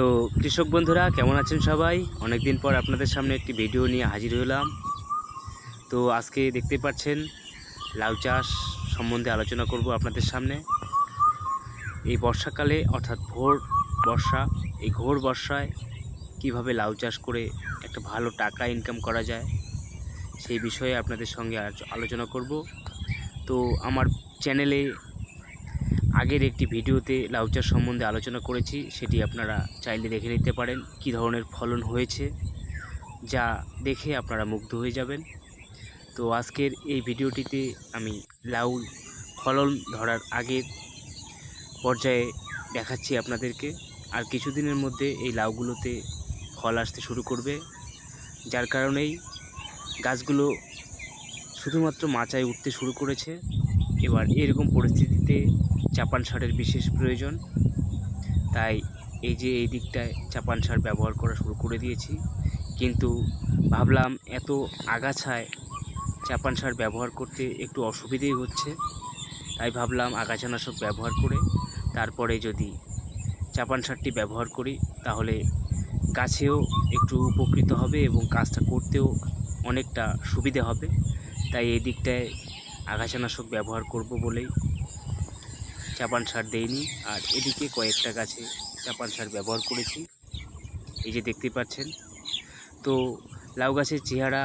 তো কৃষক বন্ধুরা, কেমন আছেন সবাই? অনেক দিন পর আপনাদের সামনে একটি ভিডিও নিয়ে হাজির হলাম। তো আজকে দেখতে পাচ্ছেন, লাউ চাষ সম্বন্ধে আলোচনা করব আপনাদের সামনে। এই বর্ষাকালে, অর্থাৎ ভোর বর্ষা, এই ঘোর বর্ষায় কীভাবে লাউ চাষ করে একটা ভালো টাকা ইনকাম করা যায়, সেই বিষয়ে আপনাদের সঙ্গে আলোচনা করব। তো আমার চ্যানেলে আগের একটি ভিডিওতে লাউ চাষ সম্বন্ধে আলোচনা করেছি, সেটি আপনারা চাইলে দেখে নিতে পারেন, কী ধরনের ফলন হয়েছে, যা দেখে আপনারা মুগ্ধ হয়ে যাবেন। তো আজকের এই ভিডিওটিতে আমি লাউ ফলন ধরার আগের পর্যায়ে দেখাচ্ছি আপনাদেরকে। আর কিছুদিনের মধ্যে এই লাউগুলোতে ফল আসতে শুরু করবে, যার কারণেই গাছগুলো শুধুমাত্র মাচায় উঠতে শুরু করেছে। এবার এরকম পরিস্থিতিতে চাপান সারের বিশেষ প্রয়োজন। তাই এই যে এই দিকটায় চাপান সার ব্যবহার করা শুরু করে দিয়েছি। কিন্তু ভাবলাম এত আগাছায় চাপান সার ব্যবহার করতে একটু অসুবিধেই হচ্ছে। তাই ভাবলাম আগাছানাশক ব্যবহার করে তারপরে যদি চাপান সারটি ব্যবহার করি, তাহলে গাছেও একটু উপকৃত হবে এবং কাজটা করতেও অনেকটা সুবিধে হবে। তাই এই দিকটায় আগাছানাশক ব্যবহার করব বলেই চাপান সার দেইনি। আর এদিকে কয়েকটা গাছে চাপান সার ব্যবহার করেছি। এই যে দেখতে পাচ্ছেন। তো লাউ গাছের চেহারা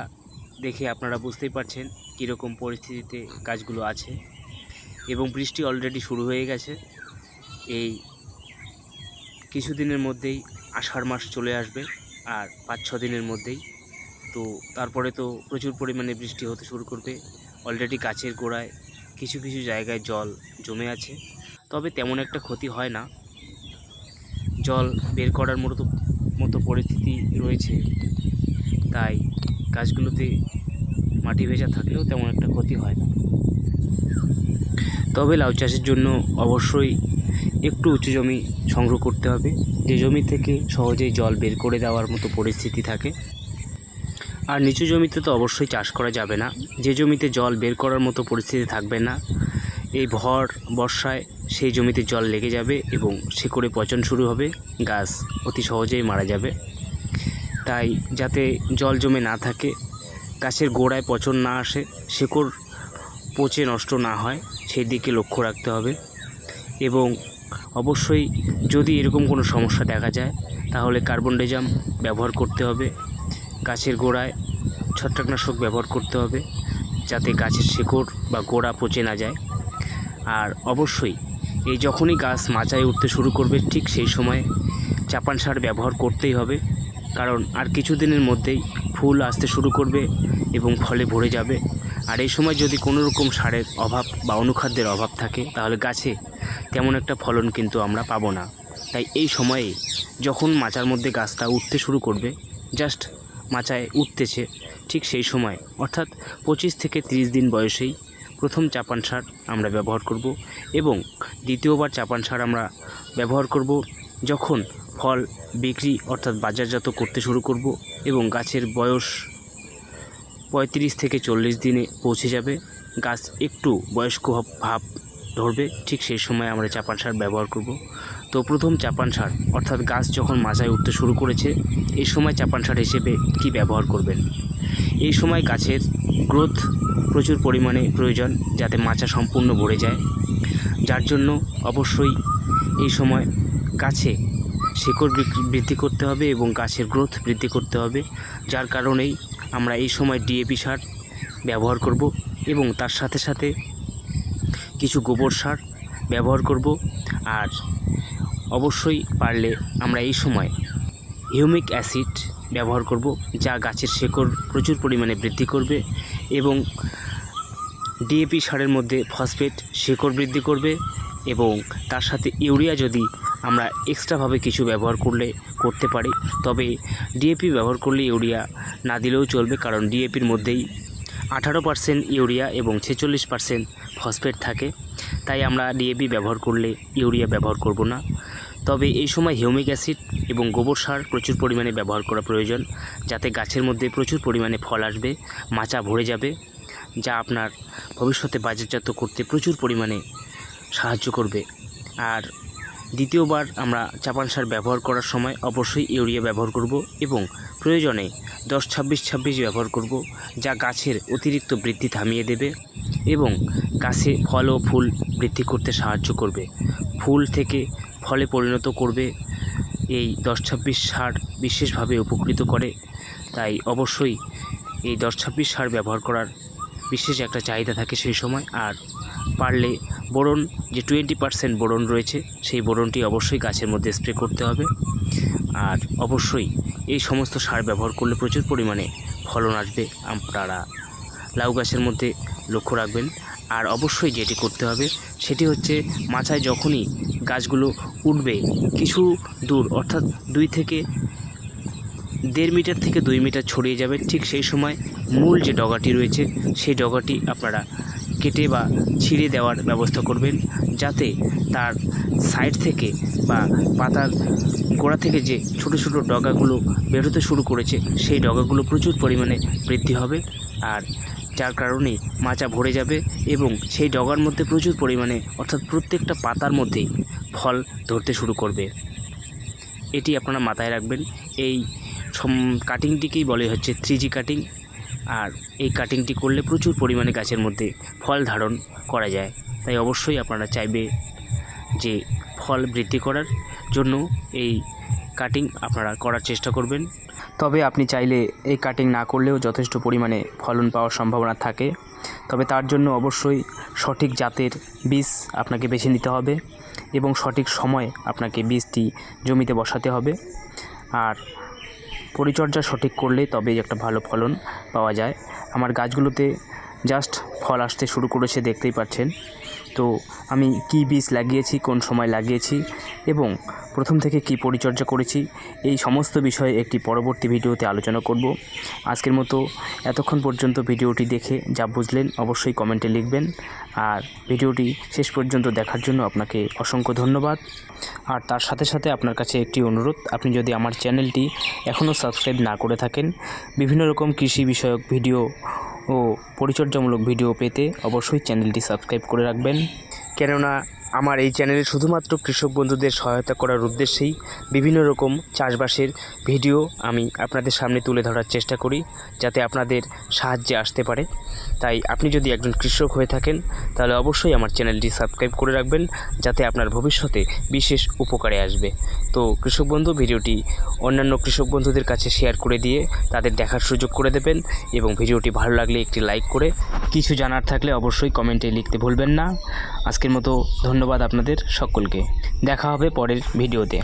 দেখে আপনারা বুঝতেই পারছেন কীরকম পরিস্থিতিতে গাছগুলো আছে। এবং বৃষ্টি অলরেডি শুরু হয়ে গেছে। এই কিছুদিনের মধ্যেই আষাঢ় মাস চলে আসবে আর পাঁচ ছ দিনের মধ্যেই। তো তারপরে তো প্রচুর পরিমাণে বৃষ্টি হতে শুরু করবে। অলরেডি গাছের গোড়ায় কিছু কিছু জায়গায় জল জমে আছে। তবে তেমন একটা ক্ষতি হয় না। জল বের করার মতো মতো পরিস্থিতি রয়েছে। তাই গাছগুলোতে মাটি ভেজা থাকলেও তেমন একটা ক্ষতি হয় না। তবে লাউ চাষের জন্য অবশ্যই একটু উঁচু জমি সংগ্রহ করতে হবে। যে জমি থেকে সহজেই জল বের করে দেওয়ার মতো পরিস্থিতি থাকে। আর নিচু জমিতে তো অবশ্যই চাষ করা যাবে না। যে জমিতে জল বের করার মতো পরিস্থিতি থাকবে না। এই ভর বর্ষায় সেই জমিতে জল লেগে যাবে এবং শিকড়ে পচন শুরু হবে। গাছ অতি সহজেই মারা যাবে। তাই যাতে জল জমে না থাকে, গাছের গোড়ায় পচন না আসে, শিকড় পচে নষ্ট না হয়, সেই দিকে লক্ষ্য রাখতে হবে। এবং অবশ্যই যদি এরকম কোনো সমস্যা দেখা যায়, তাহলে কার্বন ডেজাম ব্যবহার করতে হবে। গাছের গোড়ায় ছত্রাকনাশক ব্যবহার করতে হবে যাতে গাছের শিকড় বা গোড়া পচে না যায়। আর অবশ্যই এই যখনই গাছ মাচায় উঠতে শুরু করবে, ঠিক সেই সময় চাপান সার ব্যবহার করতেই হবে। কারণ আর কিছুদিনের মধ্যেই ফুল আসতে শুরু করবে এবং ফলে ভরে যাবে। আর এই সময় যদি কোনো রকম সারের অভাব বা অনুখাদ্যের অভাব থাকে, তাহলে গাছে তেমন একটা ফলন কিন্তু আমরা পাবো না। তাই এই সময়ে যখন মাচার মধ্যে গাছটা উঠতে শুরু করবে, জাস্ট মাচায় উঠতেছে ঠিক সেই সময়। অর্থাৎ পঁচিশ থেকে তিরিশ দিন বয়সেই প্রথম চাপান সার আমরা ব্যবহার করব এবং দ্বিতীয়বার চাপান সার আমরা ব্যবহার করব যখন ফল বিক্রি অর্থাৎ বাজারজাত করতে শুরু করব এবং গাছের বয়স পঁয়ত্রিশ থেকে চল্লিশ দিনে পৌঁছে যাবে। গাছ একটু বয়স্ক ভাব ধরবে, ঠিক সেই সময় আমরা চাপান সার ব্যবহার করব। তো প্রথম চাপান সার, অর্থাৎ গাছ যখন মাচায় উঠতে শুরু করেছে, এই সময় চাপান সার হিসেবে কি ব্যবহার করবেন? এই সময় গাছের গ্রোথ প্রচুর পরিমাণে প্রয়োজন যাতে মাচা সম্পূর্ণ ভরে যায়। যার জন্য অবশ্যই এই সময় গাছে শিকড় বৃদ্ধি- করতে হবে এবং গাছের গ্রোথ বৃদ্ধি করতে হবে। যার কারণেই আমরা এই সময় ডিএপি সার ব্যবহার করব এবং তার সাথে সাথে কিছু গোবর সার ব্যবহার করব। আর অবশ্যই পারলে আমরা এই সময় হিউমিক অ্যাসিড ব্যবহার করব, যা গাছের শেকড় প্রচুর পরিমাণে বৃদ্ধি করবে এবং ডিএপি সারের মধ্যে ফসফেট শেকড় বৃদ্ধি করবে এবং তার সাথে ইউরিয়া যদি আমরা এক্সট্রাভাবে কিছু ব্যবহার করলে, করতে পারি। তবে ডিএপি ব্যবহার করলে ইউরিয়া না দিলেও চলবে, কারণ ডিএপির মধ্যেই আঠারো পার্সেন্ট ইউরিয়া এবং ছেচল্লিশ পার্সেন্ট ফসফেট থাকে। তাই আমরা ডিএপি ব্যবহার করলে ইউরিয়া ব্যবহার করব না। তবে এই সময় হিউমিক অ্যাসিড এবং গোবর সার প্রচুর পরিমাণে ব্যবহার করা প্রয়োজন, যাতে গাছের মধ্যে প্রচুর পরিমাণে ফল আসবে, মাচা ভরে যাবে, যা আপনার ভবিষ্যতে বাজারজাত করতে প্রচুর পরিমাণে সাহায্য করবে। আর দ্বিতীয়বার আমরা চাপান সার ব্যবহার করার সময় অবশ্যই ইউরিয়া ব্যবহার করব এবং প্রয়োজনে দশ, ছাব্বিশ ছাব্বিশ ব্যবহার করব, যা গাছের অতিরিক্ত বৃদ্ধি থামিয়ে দেবে এবং গাছে ফল ও ফুল বৃদ্ধি করতে সাহায্য করবে। ফুল থেকে ফলে পরিণত করবে। এই দশ ছাব্বিশ সার বিশেষভাবে উপকৃত করে। তাই অবশ্যই এই দশ ছাব্বিশ সার ব্যবহার করার বিশেষ একটা চাহিদা থাকে সেই সময়। আর পারলে বোরন, যে টোয়েন্টি পার্সেন্ট বোরন রয়েছে, সেই বোরনটি অবশ্যই গাছের মধ্যে স্প্রে করতে হবে। আর অবশ্যই এই সমস্ত সার ব্যবহার করলে প্রচুর পরিমাণে ফলন আসবে। আপনারা লাউ গাছের মধ্যে লক্ষ্য রাখবেন। আর অবশ্যই যেটি করতে হবে সেটি হচ্ছে মাচায় যখনই গাছগুলো উঠবে কিছু দূর, অর্থাৎ দুই থেকে দেড় মিটার থেকে দুই মিটার ছড়িয়ে যাবে, ঠিক সেই সময় মূল যে ডগাটি রয়েছে সেই ডগাটি আপনারা কেটে বা ছিঁড়ে দেওয়ার ব্যবস্থা করবেন যাতে তার সাইড থেকে বা পাতার গোড়া থেকে যে ছোট ছোট ডগাগুলো বেরোতে শুরু করেছে, সেই ডগাগুলো প্রচুর পরিমাণে বৃদ্ধি হবে। আর যার কারণে মাচা ভরে যাবে এবং সেই ডগার মধ্যে প্রচুর পরিমাণে, অর্থাৎ প্রত্যেকটা পাতার মধ্যেই ফল ধরতে শুরু করবে। এটি আপনারা মাথায় রাখবেন। এই কাটিংটিকেই বলে হচ্ছে থ্রি কাটিং আর এই কাটিংটি করলে প্রচুর পরিমাণে গাছের মধ্যে ফল ধারণ করা যায়। তাই অবশ্যই আপনারা চাইবে যে ফল বৃদ্ধি করার জন্য এই কাটিং আপনারা করার চেষ্টা করবেন। তবে আপনি চাইলে এই কাটিং না করলেও যথেষ্ট পরিমাণে ফলন পাওয়ার সম্ভাবনা থাকে। তবে তার জন্য অবশ্যই সঠিক জাতের বীজ আপনাকে বেছে নিতে হবে এবং সঠিক সময়ে আপনাকে বীজটি জমিতে বসাতে হবে। আর পরিচর্যা সঠিক করলে তবেই একটা ভালো ফলন পাওয়া যায়। আমার গাছগুলোতে জাস্ট ফল আসতে শুরু করেছে, দেখতেই পাচ্ছেন। তো আমি কি বীজ লাগিয়েছি, কোন সময় লাগিয়েছি এবং প্রথম থেকে কি পরিচর্যা করেছি, এই সমস্ত বিষয়ে একটি পরবর্তী ভিডিওতে আলোচনা করব। আজকের মতো এতক্ষণ পর্যন্ত ভিডিওটি দেখে যা বুঝলেন অবশ্যই কমেন্টে লিখবেন। আর ভিডিওটি শেষ পর্যন্ত দেখার জন্য আপনাকে অসংখ্য ধন্যবাদ। আর তার সাথে সাথে আপনার কাছে একটি অনুরোধ, আপনি যদি আমার চ্যানেলটি এখনও সাবস্ক্রাইব না করে থাকেন, বিভিন্ন রকম কৃষি বিষয়ক ভিডিও ও পরিচর্যামূলক ভিডিও পেতে অবশ্যই চ্যানেলটি সাবস্ক্রাইব করে রাখবেন। কেননা আমার এই চ্যানেলে শুধুমাত্র কৃষক বন্ধুদের সহায়তা করার উদ্দেশ্যেই বিভিন্ন রকম চাষবাসের ভিডিও আমি আপনাদের সামনে তুলে ধরার চেষ্টা করি, যাতে আপনাদের সাহায্যে আসতে পারে। তাই আপনি যদি একজন কৃষক হয়ে থাকেন, তাহলে অবশ্যই আমার চ্যানেলটি সাবস্ক্রাইব করে রাখবেন, যাতে আপনার ভবিষ্যতে বিশেষ উপকারে আসবে। তো কৃষক বন্ধু, ভিডিওটি অন্যান্য কৃষক বন্ধুদের কাছে শেয়ার করে দিয়ে তাদের দেখার সুযোগ করে দেবেন এবং ভিডিওটি ভালো লাগলে একটি লাইক করে কিছু জানার থাকলে অবশ্যই কমেন্টে লিখতে ভুলবেন না। আজকের মতো ধন্যবাদ আপনাদের সকলকে। দেখা হবে পরের ভিডিওতে।